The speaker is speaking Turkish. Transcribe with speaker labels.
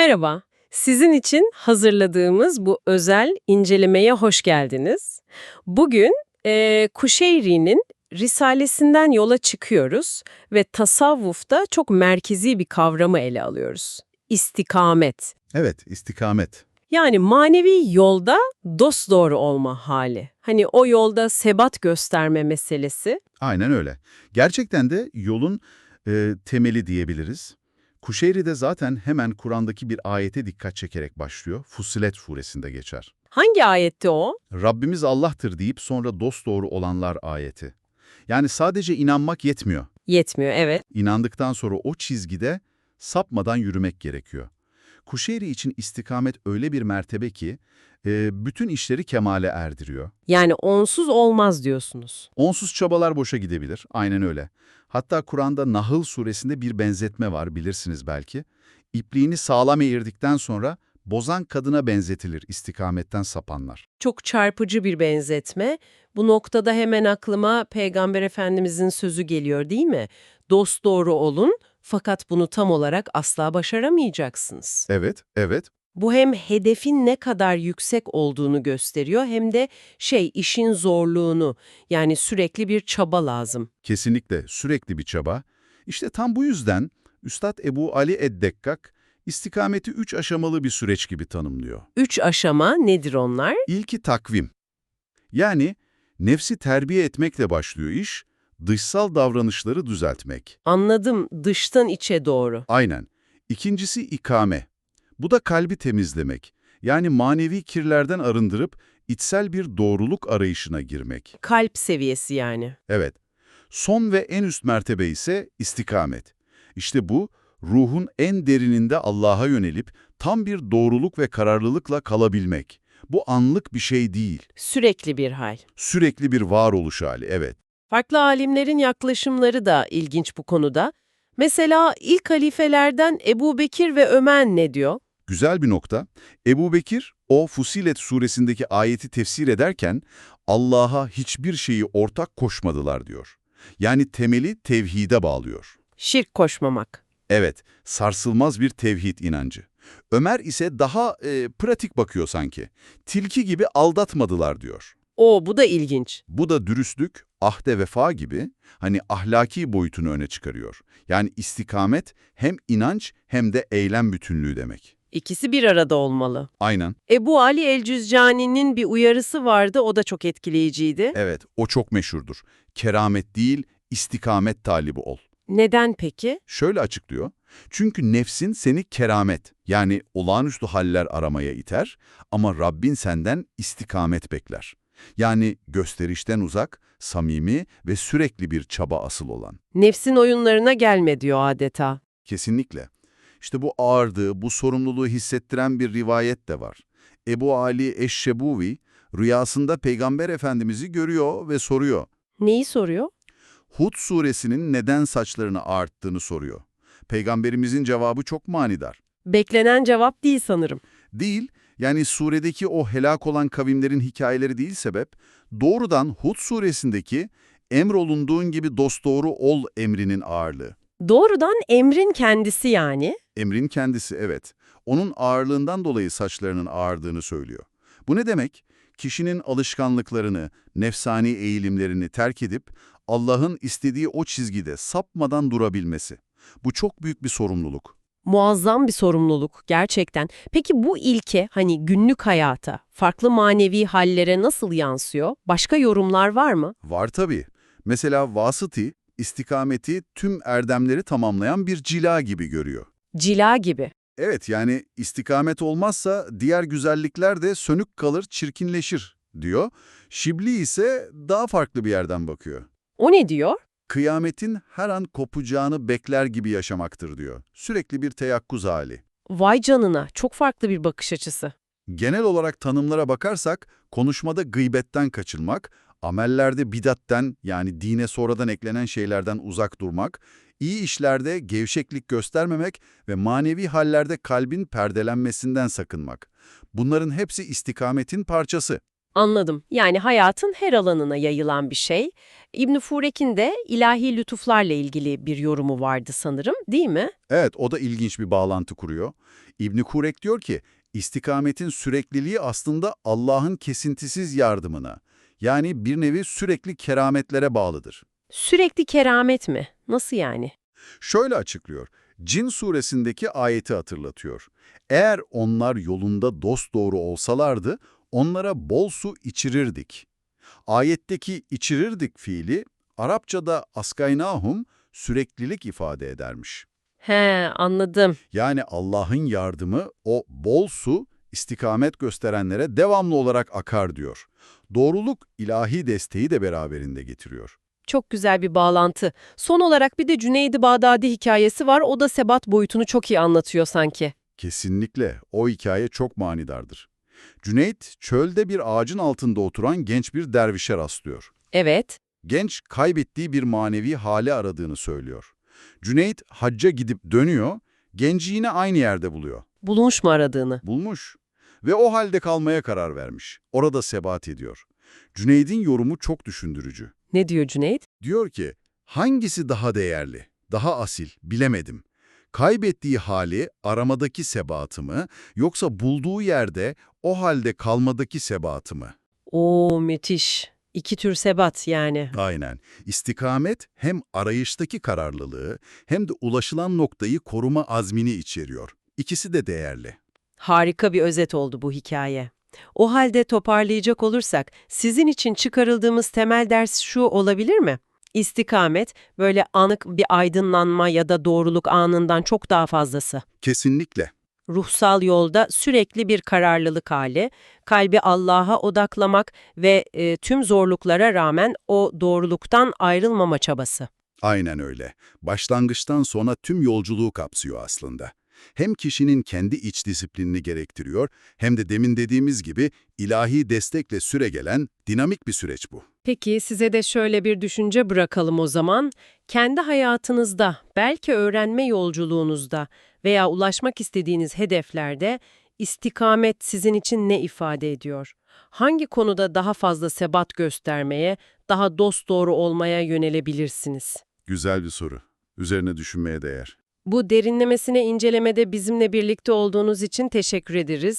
Speaker 1: Merhaba, sizin için hazırladığımız bu özel incelemeye hoş geldiniz. Bugün e, Kuşeyri'nin Risalesinden yola çıkıyoruz ve tasavvufta çok merkezi bir kavramı ele alıyoruz. İstikamet.
Speaker 2: Evet, istikamet.
Speaker 1: Yani manevi yolda dosdoğru olma hali. Hani o yolda sebat gösterme meselesi.
Speaker 2: Aynen öyle. Gerçekten de yolun e, temeli diyebiliriz. Kuşeyri de zaten hemen Kur'an'daki bir ayete dikkat çekerek başlıyor. Fussilet suresinde geçer.
Speaker 1: Hangi ayette o?
Speaker 2: Rabbimiz Allah'tır deyip sonra dosdoğru olanlar ayeti. Yani sadece inanmak yetmiyor.
Speaker 1: Yetmiyor, evet.
Speaker 2: İnandıktan sonra o çizgide sapmadan yürümek gerekiyor. Kuşeyri için istikamet öyle bir mertebe ki e, bütün işleri kemale erdiriyor.
Speaker 1: Yani onsuz olmaz diyorsunuz.
Speaker 2: Onsuz çabalar boşa gidebilir. Aynen öyle. Hatta Kur'an'da Nahl suresinde bir benzetme var bilirsiniz belki. İpliğini sağlam eğirdikten sonra bozan kadına benzetilir istikametten sapanlar.
Speaker 1: Çok çarpıcı bir benzetme. Bu noktada hemen aklıma Peygamber Efendimizin sözü geliyor değil mi? Dost doğru olun fakat bunu tam olarak asla başaramayacaksınız.
Speaker 2: Evet, evet.
Speaker 1: Bu hem hedefin ne kadar yüksek olduğunu gösteriyor hem de şey işin zorluğunu yani sürekli bir çaba lazım.
Speaker 2: Kesinlikle sürekli bir çaba. İşte tam bu yüzden Üstad Ebu Ali Eddekkak istikameti üç aşamalı bir süreç gibi tanımlıyor.
Speaker 1: Üç aşama nedir onlar?
Speaker 2: İlki takvim. Yani nefsi terbiye etmekle başlıyor iş, dışsal davranışları düzeltmek.
Speaker 1: Anladım dıştan içe doğru.
Speaker 2: Aynen. İkincisi ikame. Bu da kalbi temizlemek. Yani manevi kirlerden arındırıp içsel bir doğruluk arayışına girmek.
Speaker 1: Kalp seviyesi yani.
Speaker 2: Evet. Son ve en üst mertebe ise istikamet. İşte bu, ruhun en derininde Allah'a yönelip tam bir doğruluk ve kararlılıkla kalabilmek. Bu anlık bir şey değil.
Speaker 1: Sürekli bir hal.
Speaker 2: Sürekli bir varoluş hali, evet.
Speaker 1: Farklı alimlerin yaklaşımları da ilginç bu konuda. Mesela ilk halifelerden Ebu Bekir ve Ömer ne diyor?
Speaker 2: Güzel bir nokta. Ebu Bekir, o Fusilet suresindeki ayeti tefsir ederken Allah'a hiçbir şeyi ortak koşmadılar diyor. Yani temeli tevhide bağlıyor.
Speaker 1: Şirk koşmamak.
Speaker 2: Evet, sarsılmaz bir tevhid inancı. Ömer ise daha e, pratik bakıyor sanki. Tilki gibi aldatmadılar diyor.
Speaker 1: O bu da ilginç.
Speaker 2: Bu da dürüstlük, ahde vefa gibi hani ahlaki boyutunu öne çıkarıyor. Yani istikamet hem inanç hem de eylem bütünlüğü demek.
Speaker 1: İkisi bir arada olmalı.
Speaker 2: Aynen.
Speaker 1: Ebu Ali el-Cüzcani'nin bir uyarısı vardı, o da çok etkileyiciydi.
Speaker 2: Evet, o çok meşhurdur. Keramet değil, istikamet talibi ol.
Speaker 1: Neden peki?
Speaker 2: Şöyle açıklıyor. Çünkü nefsin seni keramet, yani olağanüstü haller aramaya iter ama Rabbin senden istikamet bekler. Yani gösterişten uzak, samimi ve sürekli bir çaba asıl olan.
Speaker 1: Nefsin oyunlarına gelme diyor adeta.
Speaker 2: Kesinlikle. İşte bu ağırlığı, bu sorumluluğu hissettiren bir rivayet de var. Ebu Ali Eşşebuvi rüyasında Peygamber Efendimiz'i görüyor ve soruyor.
Speaker 1: Neyi soruyor?
Speaker 2: Hud suresinin neden saçlarını ağarttığını soruyor. Peygamberimizin cevabı çok manidar.
Speaker 1: Beklenen cevap değil sanırım.
Speaker 2: Değil, yani suredeki o helak olan kavimlerin hikayeleri değil sebep, doğrudan Hud suresindeki emrolunduğun gibi dosdoğru ol emrinin ağırlığı.
Speaker 1: Doğrudan emrin kendisi yani.
Speaker 2: Emrin kendisi evet. Onun ağırlığından dolayı saçlarının ağardığını söylüyor. Bu ne demek? Kişinin alışkanlıklarını, nefsani eğilimlerini terk edip Allah'ın istediği o çizgide sapmadan durabilmesi. Bu çok büyük bir sorumluluk.
Speaker 1: Muazzam bir sorumluluk gerçekten. Peki bu ilke hani günlük hayata, farklı manevi hallere nasıl yansıyor? Başka yorumlar var mı?
Speaker 2: Var tabii. Mesela vasıti, istikameti tüm erdemleri tamamlayan bir cila gibi görüyor.
Speaker 1: Cila gibi.
Speaker 2: Evet yani istikamet olmazsa diğer güzellikler de sönük kalır, çirkinleşir diyor. Şibli ise daha farklı bir yerden bakıyor.
Speaker 1: O ne diyor?
Speaker 2: Kıyametin her an kopacağını bekler gibi yaşamaktır diyor. Sürekli bir teyakkuz hali.
Speaker 1: Vay canına, çok farklı bir bakış açısı.
Speaker 2: Genel olarak tanımlara bakarsak konuşmada gıybetten kaçınmak, amellerde bidatten yani dine sonradan eklenen şeylerden uzak durmak, iyi işlerde gevşeklik göstermemek ve manevi hallerde kalbin perdelenmesinden sakınmak. Bunların hepsi istikametin parçası.
Speaker 1: Anladım. Yani hayatın her alanına yayılan bir şey. İbn Furek'in de ilahi lütuflarla ilgili bir yorumu vardı sanırım, değil mi?
Speaker 2: Evet, o da ilginç bir bağlantı kuruyor. İbni Kurek diyor ki, istikametin sürekliliği aslında Allah'ın kesintisiz yardımına, yani bir nevi sürekli kerametlere bağlıdır.
Speaker 1: Sürekli keramet mi? Nasıl yani?
Speaker 2: Şöyle açıklıyor, Cin suresindeki ayeti hatırlatıyor. Eğer onlar yolunda dosdoğru olsalardı, onlara bol su içirirdik. Ayetteki içirirdik fiili, Arapçada askaynahum süreklilik ifade edermiş.
Speaker 1: He, anladım.
Speaker 2: Yani Allah'ın yardımı o bol su istikamet gösterenlere devamlı olarak akar diyor. Doğruluk ilahi desteği de beraberinde getiriyor.
Speaker 1: Çok güzel bir bağlantı. Son olarak bir de Cüneydi Bağdadi hikayesi var. O da sebat boyutunu çok iyi anlatıyor sanki.
Speaker 2: Kesinlikle o hikaye çok manidardır. Cüneyt çölde bir ağacın altında oturan genç bir dervişe rastlıyor.
Speaker 1: Evet.
Speaker 2: Genç kaybettiği bir manevi hali aradığını söylüyor. Cüneyt hacca gidip dönüyor, genci yine aynı yerde buluyor.
Speaker 1: Bulmuş mu aradığını?
Speaker 2: Bulmuş ve o halde kalmaya karar vermiş. Orada sebat ediyor. Cüneyd'in yorumu çok düşündürücü.
Speaker 1: Ne diyor Cüneyt?
Speaker 2: Diyor ki, hangisi daha değerli, daha asil bilemedim. Kaybettiği hali aramadaki sebatı mı yoksa bulduğu yerde o halde kalmadaki sebatı mı?
Speaker 1: Oo müthiş. İki tür sebat yani.
Speaker 2: Aynen. İstikamet hem arayıştaki kararlılığı hem de ulaşılan noktayı koruma azmini içeriyor. İkisi de değerli.
Speaker 1: Harika bir özet oldu bu hikaye. O halde toparlayacak olursak, sizin için çıkarıldığımız temel ders şu olabilir mi? İstikamet, böyle anık bir aydınlanma ya da doğruluk anından çok daha fazlası.
Speaker 2: Kesinlikle.
Speaker 1: Ruhsal yolda sürekli bir kararlılık hali, kalbi Allah'a odaklamak ve e, tüm zorluklara rağmen o doğruluktan ayrılmama çabası.
Speaker 2: Aynen öyle. Başlangıçtan sona tüm yolculuğu kapsıyor aslında. Hem kişinin kendi iç disiplinini gerektiriyor hem de demin dediğimiz gibi ilahi destekle süregelen dinamik bir süreç bu.
Speaker 1: Peki size de şöyle bir düşünce bırakalım o zaman. Kendi hayatınızda, belki öğrenme yolculuğunuzda veya ulaşmak istediğiniz hedeflerde istikamet sizin için ne ifade ediyor? Hangi konuda daha fazla sebat göstermeye, daha dosdoğru olmaya yönelebilirsiniz?
Speaker 2: Güzel bir soru. Üzerine düşünmeye değer.
Speaker 1: Bu derinlemesine incelemede bizimle birlikte olduğunuz için teşekkür ederiz.